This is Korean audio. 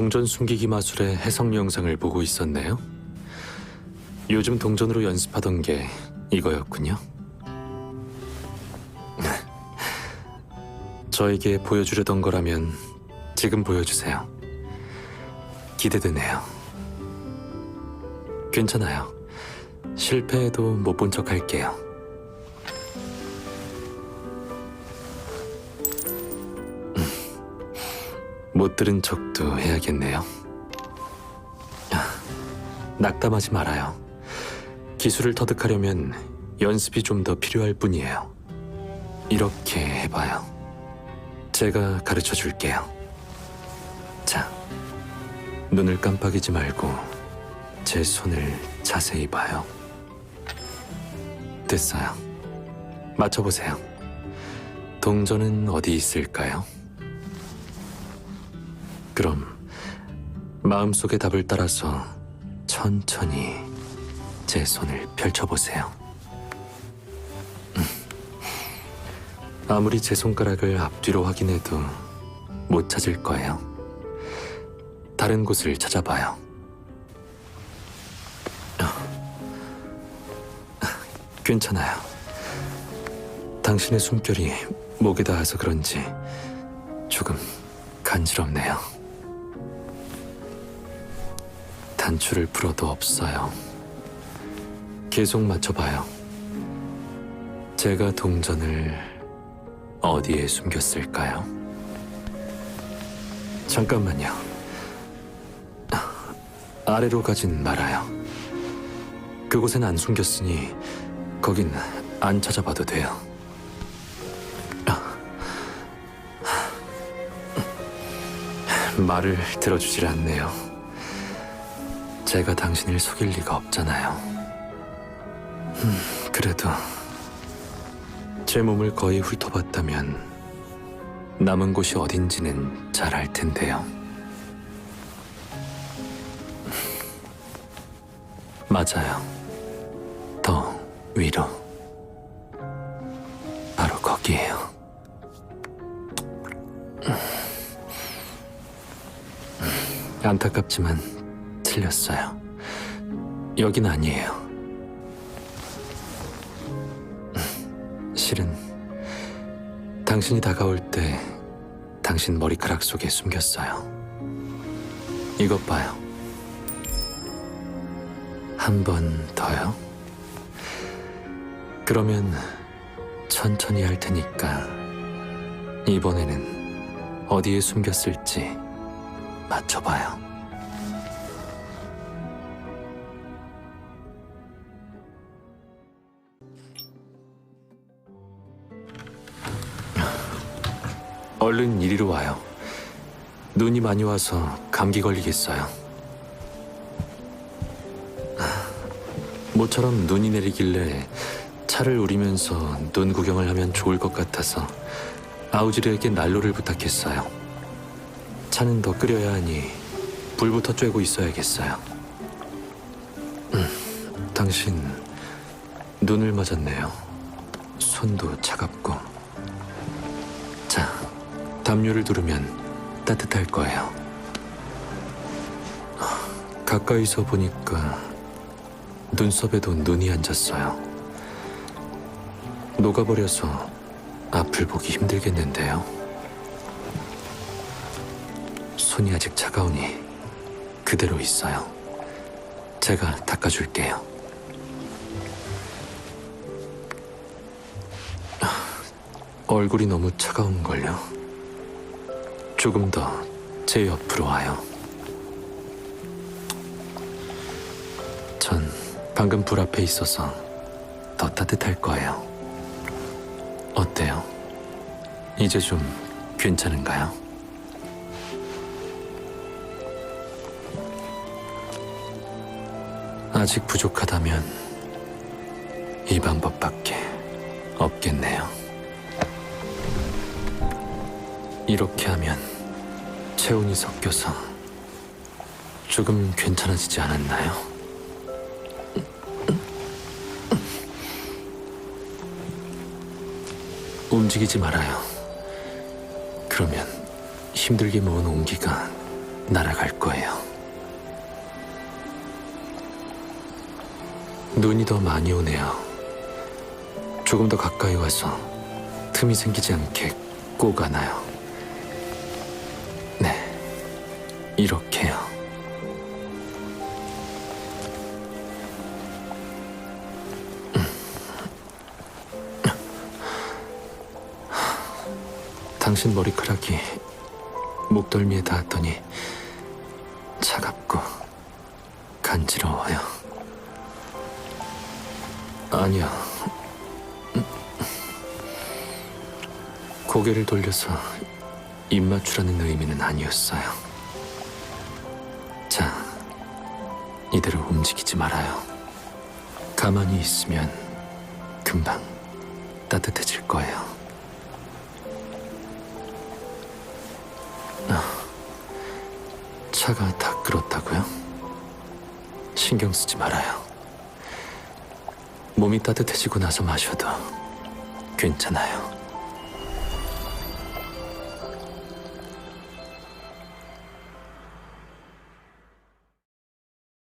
동전 숨기기 마술의 해석 영상을 보고 있었네요. 요즘 동전으로 연습하던 게 이거였군요. 저에게 보여주려던 거라면 지금 보여주세요. 기대되네요. 괜찮아요. 실패해도 못 본 척 할게요. 못 들은 척도 해야겠네요. 아, 낙담하지 말아요. 기술을 터득하려면 연습이 좀 더 필요할 뿐이에요. 이렇게 해봐요. 제가 가르쳐 줄게요. 자, 눈을 깜빡이지 말고 제 손을 자세히 봐요. 됐어요. 맞춰보세요. 동전은 어디 있을까요? 그럼 마음속의 답을 따라서 천천히 제 손을 펼쳐보세요. 음. 아무리 제 손가락을 앞뒤로 확인해도 못 찾을 거예요. 다른 곳을 찾아봐요. 어. 괜찮아요. 당신의 숨결이 목에 닿아서 그런지 조금 간지럽네요. 단추를 풀어도 없어요. 계속 맞춰봐요. 제가 동전을 어디에 숨겼을까요? 잠깐만요. 아래로 가진 말아요. 그곳엔 안 숨겼으니 거긴 안 찾아봐도 돼요. 말을 들어주질 않네요. 제가 당신을 속일 리가 없잖아요. 음, 그래도 제 몸을 거의 훑어봤다면 남은 곳이 어딘지는 잘 알 텐데요. 맞아요. 더 위로. 바로 거기에요. 안타깝지만 틀렸어요. 여긴 아니에요. 실은 당신이 다가올 때 당신 머리카락 속에 숨겼어요. 이것 봐요. 한 번 더요? 그러면 천천히 할 테니까 이번에는 어디에 숨겼을지 맞춰봐요. 얼른 이리로 와요. 눈이 많이 와서 감기 걸리겠어요. 모처럼 눈이 내리길래 차를 우리면서 눈 구경을 하면 좋을 것 같아서 아우지르에게 난로를 부탁했어요. 차는 더 끓여야 하니 불부터 쬐고 있어야겠어요. 음, 당신 눈을 맞았네요. 손도 차갑고. 자, 담요를 두르면 따뜻할 거예요. 가까이서 보니까 눈썹에도 눈이 앉았어요. 녹아버려서 앞을 보기 힘들겠는데요. 손이 아직 차가우니 그대로 있어요. 제가 닦아줄게요. 얼굴이 너무 차가운걸요. 조금 더 제 옆으로 와요. 전 방금 불 앞에 있어서 더 따뜻할 거예요. 어때요? 이제 좀 괜찮은가요? 아직 부족하다면 이 방법밖에 없겠네요. 이렇게 하면 체온이 섞여서 조금 괜찮아지지 않았나요? 움직이지 말아요. 그러면 힘들게 모은 온기가 날아갈 거예요. 눈이 더 많이 오네요. 조금 더 가까이 와서 틈이 생기지 않게 꼭 안아요. 이렇게요. 당신 머리카락이 목덜미에 닿았더니 차갑고 간지러워요. 아니야. 음. 고개를 돌려서 입 맞추라는 의미는 아니었어요. 이대로 움직이지 말아요. 가만히 있으면 금방 따뜻해질 거예요. 차가 다 끓었다고요? 신경 쓰지 말아요. 몸이 따뜻해지고 나서 마셔도 괜찮아요.